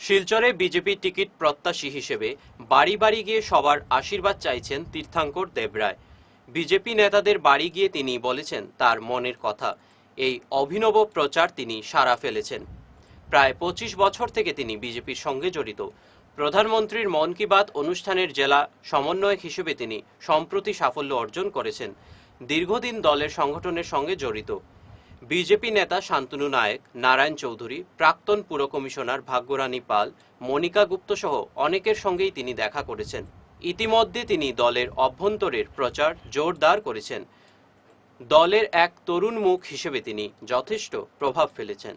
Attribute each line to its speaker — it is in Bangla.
Speaker 1: শিলচরে বিজেপি টিকিট প্রত্যাশী হিসেবে বাড়ি বাড়ি গিয়ে সবার আশীর্বাদ চাইছেন তীর্থাঙ্কর দেবরায় বিজেপি নেতাদের বাড়ি গিয়ে তিনি বলেছেন তার মনের কথা। এই অভিনব প্রচার তিনি সারা ফেলেছেন। প্রায় পঁচিশ বছর থেকে তিনি বিজেপির সঙ্গে জড়িত। প্রধানমন্ত্রীর মন কি বাত অনুষ্ঠানের জেলা সমন্বয়ক হিসেবে তিনি সম্প্রতি সাফল্য অর্জন করেছেন। দীর্ঘদিন দলের সংগঠনের সঙ্গে জড়িত। বিজেপি নেতা শান্তনু নায়েক, নারায়ণ চৌধুরী, প্রাক্তন পুর কমিশনার ভাগ্যরানী পাল, মনিকা গুপ্ত সহ অনেকের সঙ্গেই তিনি দেখা করেছেন। ইতিমধ্যে তিনি দলের অভ্যন্তরের প্রচার জোরদার করেছেন। দলের এক তরুণ মুখ হিসেবে তিনি যথেষ্ট প্রভাব ফেলেছেন।